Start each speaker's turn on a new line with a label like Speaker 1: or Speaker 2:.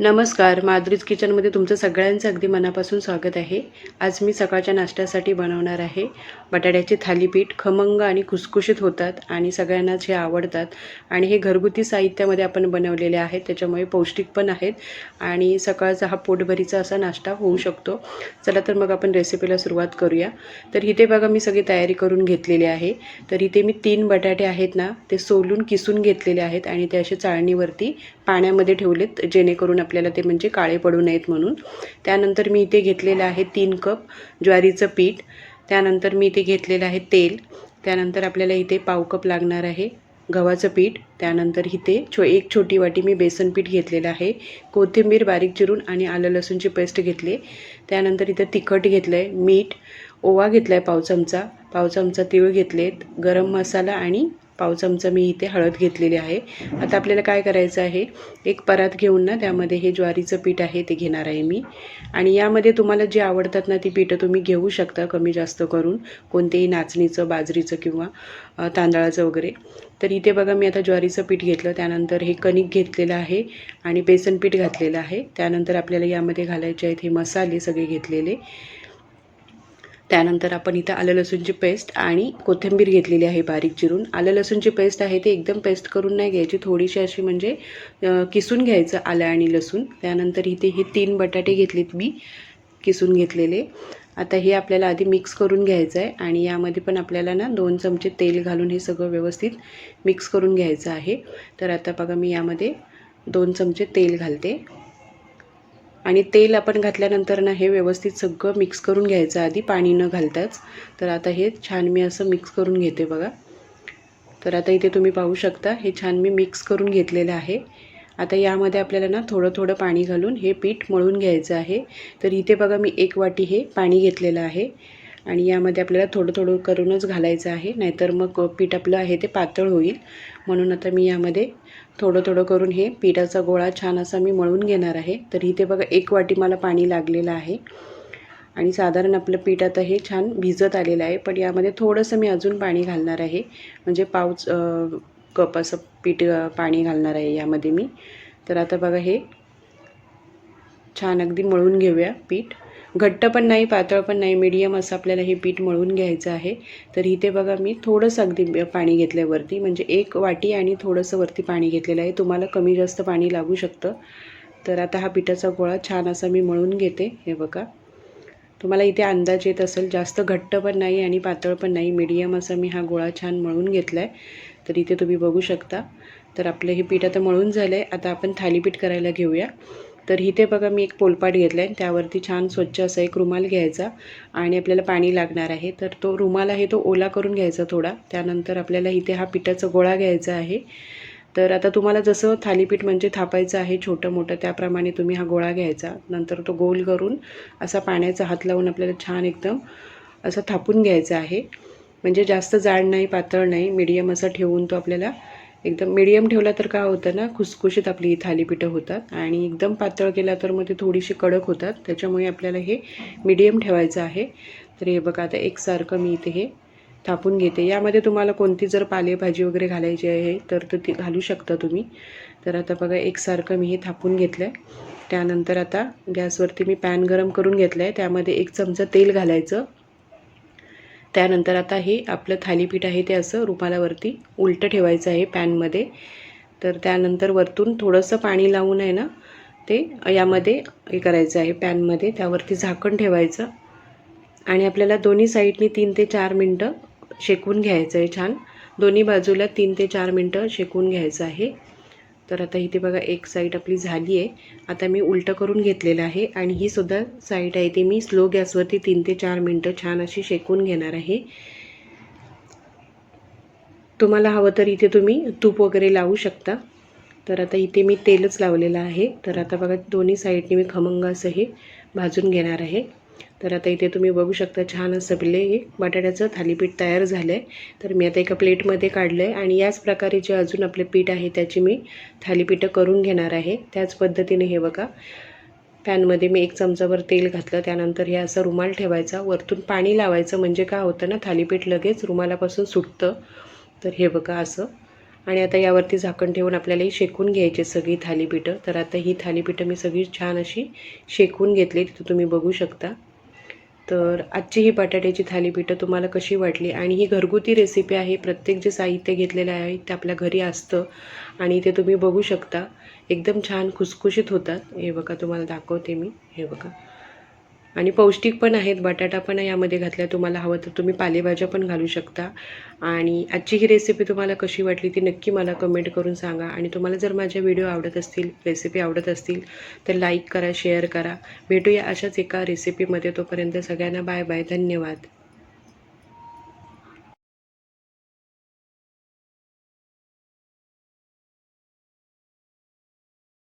Speaker 1: नमस्कार माधुरीज किचनमध्ये तुमचं सगळ्यांचं अगदी मनापासून स्वागत आहे. आज मी सकाळच्या नाश्त्यासाठी बनवणार आहे. बटाट्याचे थालीपीठ खमंग आणि खुसखुशीत होतात आणि सगळ्यांनाच हे आवडतात. आणि हे घरगुती साहित्यामध्ये आपण बनवलेले आहेत त्याच्यामुळे पौष्टिक पण आहेत. आणि सकाळचा हा पोटभरीचा असा नाश्ता होऊ शकतो. चला तर मग आपण रेसिपीला सुरुवात करूया. तर इथे बघा मी सगळी तयारी करून घेतलेली आहे. तर इथे मी तीन बटाटे आहेत ना ते सोलून किसून घेतलेले आहेत आणि ते असे चाळणीवरती पाण्यामध्ये ठेवलेत जेणेकरून आपल्याला ते म्हणजे काळे पडू नयेत म्हणून. त्यानंतर मी इथे घेतलेलं आहे तीन कप ज्वारीचं पीठ. त्यानंतर मी इथे घेतलेलं आहे तेल. त्यानंतर आपल्याला इथे पाव कप लागणार आहे गव्हाचं पीठ. त्यानंतर इथे छो एक छोटी वाटी मी बेसन पीठ घेतलेलं आहे. कोथिंबीर बारीक चिरून आणि आलं लसूणची पेस्ट घेतली. त्यानंतर इथं तिखट घेतलं आहे मीठ ओवा घेतला आहे पाव चमचा. पाव चमचा तीळ घेतलेत गरम मसाला आणि पाव चमचा मी इथे हळद घेतलेली आहे. आता आपल्याला काय करायचं आहे? एक परात घेऊन ना त्यामध्ये हे ज्वारीचं पीठ आहे ते घेणार आहे मी. आणि यामध्ये तुम्हाला जे आवडतात ना ती पीठं तुम्ही घेऊ शकता कमी जास्त करून कोणतेही नाचणीचं बाजरीचं किंवा तांदळाचं वगैरे. तर इथे बघा मी आता ज्वारीचं पीठ घेतलं त्यानंतर हे कणिक घेतलेलं आहे आणि बेसन पीठ घातलेलं आहे. त्यानंतर आपल्याला यामध्ये घालायचे आहेत हे मसाले सगळे घेतलेले. त्यानंतर आपण इथं आलं लसूणची पेस्ट आणि कोथिंबीर घेतलेली आहे बारीक चिरून. आलं लसूणची पेस्ट आहे ती एकदम पेस्ट करून नाही घ्यायची. थोडीशी अशी म्हणजे किसून घ्यायचं आलं आणि लसूण. त्यानंतर इथे हे तीन बटाटे घेतलेत मी किसून घेतलेले. आता हे आपल्याला आधी मिक्स करून घ्यायचं आहे आणि यामध्ये पण आपल्याला ना दोन चमचे तेल घालून हे सगळं व्यवस्थित मिक्स करून घ्यायचं आहे. तर आता बघा मी यामध्ये दोन चमचे तेल घालते. आणि तेल आपण घातल्यानंतर ना हे व्यवस्थित सगळं मिक्स करून घ्यायचं आधी पाणी न घालताच. तर आता हे छान मी असं मिक्स करून घेते बघा. तर आता इथे तुम्ही पाहू शकता हे छान मी मिक्स करून घेतलेलं आहे. आता यामध्ये आपल्याला ना थोडं थोडं पाणी घालून हे पीठ मळून घ्यायचं आहे. तर इथे बघा मी एक वाटी हे पाणी घेतलेलं आहे. आणि यामध्ये आपल्याला थोडं थोडं करूनच घालायचं आहे. नाहीतर मग पीठ आपलं आहे ते पातळ होईल. म्हणून आता मी यामध्ये थोडं थोडं करून हे पिठाचा गोळा छान असा मी मळून घेणार आहे. तर इथे बघा एक वाटी मला पाणी लागलेलं आहे. आणि साधारण आपलं पीठ आता हे छान भिजत आलेलं आहे. पण यामध्ये थोडंसं मी अजून पाणी घालणार आहे. म्हणजे पाऊच कप असं पीठ पाणी घालणार आहे यामध्ये मी. तर आता बघा हे छान अगदी मळून घेऊया पीठ. घट्ट पण नाही पातळ पण नाही मीडियम असं आपल्याला हे पीठ मळून घ्यायचं आहे. तर इथे बघा मी थोडंसं अगदी पाणी घेतलं आहे वरती. म्हणजे एक वाटी आणि थोडंसं वरती पाणी घेतलेलं आहे. तुम्हाला कमी जास्त पाणी लागू शकतं. तर आता हा पिठाचा गोळा छान असा मी मळून घेते. हे बघा. तुम्हाला इथे अंदाज येत असेल जास्त घट्ट पण नाही आणि पातळ पण नाही. मीडियम असा मी हा गोळा छान मळून घेतला आहे तर इथे तुम्ही बघू शकता. तर आपलं हे पीठ आता मळून झालं आहे आता आपण थालीपीठ करायला घेऊया. तर इथे बघा मी एक पोलपाट घेतला आहे त्यावरती छान स्वच्छ असा एक रुमाल घ्यायचा आणि आपल्याला पाणी लागणार आहे. तर तो रुमाल आहे तो ओला करून घ्यायचा थोडा. त्यानंतर आपल्याला इथे हा पिठाचा गोळा घ्यायचा आहे. तर आता तुम्हाला जसं थालीपीठ म्हणजे थापायचं आहे छोटं मोठं त्याप्रमाणे तुम्ही हा गोळा घ्यायचा. नंतर तो गोल करून असा पाण्याचा हात लावून आपल्याला छान एकदम असं थापून घ्यायचा आहे. म्हणजे जास्त जाड नाही पातळ नाही मीडियम असा ठेवून तो आपल्याला एकदम मिडियम ठेवला तर काय होतं ना खुसखुशीत आपली ही थालीपीठं होतात आणि एकदम पातळ केला तर मग ते थोडीशी कडक होतात. त्याच्यामुळे आपल्याला हे मिडियम ठेवायचं आहे. तर हे बघा आता एकसारखं मी इथे हे थापून घेते. यामध्ये तुम्हाला कोणती जर पालेभाजी वगैरे घालायची आहे तर तर ती घालू शकता तुम्ही. तर आता बघा एकसारखं मी हे थापून घेतलं आहे त्यानंतर आता गॅसवरती मी पॅन गरम करून घेतलं आहे त्यामध्ये एक चमचा तेल घालायचं. त्यानंतर आता हे आपलं थालीपीठ आहे ते असं रुमालावरती उलटं ठेवायचं आहे पॅनमध्ये. तर त्यानंतर वरतून थोडंसं पाणी लावून आहे ना ते यामध्ये हे करायचं आहे पॅनमध्ये. त्यावरती झाकण ठेवायचं आणि आपल्याला दोन्ही साईडनी तीन ते चार मिनटं शेकवून घ्यायचं आहे छान. दोन्ही बाजूला तीन ते चार मिनटं शेकवून घ्यायचं आहे. तर आता इथे बघा एक साईड आपली झाली आहे. आता मी उलटं करून घेतलेलं आहे आणि ही सुद्धा साईड आहे. ती मी स्लो गॅसवरती तीन ते चार मिनटं छान अशी शेकून घेणार आहे. तुम्हाला हवं तर इथे तुम्ही तूप वगैरे लावू शकता. तर आता इथे मी तेलच लावलेलं आहे. तर आता बघा दोन्ही साईडने मी खमंग असं हे भाजून घेणार आहे. तर आता इथे तुम्ही बघू शकता छान असं पिले हे. बटाट्याचं थालीपीठ तयार झालं आहे तर मी आता एका प्लेटमध्ये काढलं आहे आणि याच प्रकारे जे अजून आपले पीठ आहे त्याची मी थालीपीठं करून घेणार आहे. त्याच पद्धतीने हे बघा. पॅनमध्ये मी एक चमचाभर तेल घातलं. त्यानंतर हे असं रुमाल ठेवायचा. वरतून पाणी लावायचं म्हणजे काय होतं ना थालीपीठ लगेच रुमालापासून सुटतं. तर हे बघा असं. आणि आता यावरती झाकण ठेवून आपल्याला ही शेकून घ्यायची सगळी थालीपीठं. तर आता ही थालीपीठं मी सगळी छान अशी शेकून घेतली. तिथं तुम्ही बघू शकता. तर आजची ही बटाट्याची थालीपीठं तुम्हाला कशी वाटली? आणि ही घरगुती रेसिपी आहे प्रत्येक जे साहित्य घेतलेलं आहे ते आपल्या घरी असतं आणि ते तुम्ही बघू शकता. एकदम छान खुसखुशीत होतात. हे बघा तुम्हाला दाखवते मी. हे बघा. आणि पौष्टिक पण आहेत बटाटा पण यामध्ये घातल्या तुम्हाला हवं तर तुम्ही पालेभाज्या पण घालू शकता. आणि आजची ही रेसिपी तुम्हाला कशी वाटली ती नक्की मला कमेंट करून सांगा. आणि तुम्हाला जर माझ्या व्हिडिओ आवडत असतील रेसिपी आवडत असतील तर लाईक करा शेअर करा. भेटूया अशाच एका रेसिपीमध्ये तोपर्यंत सगळ्यांना बाय बाय धन्यवाद.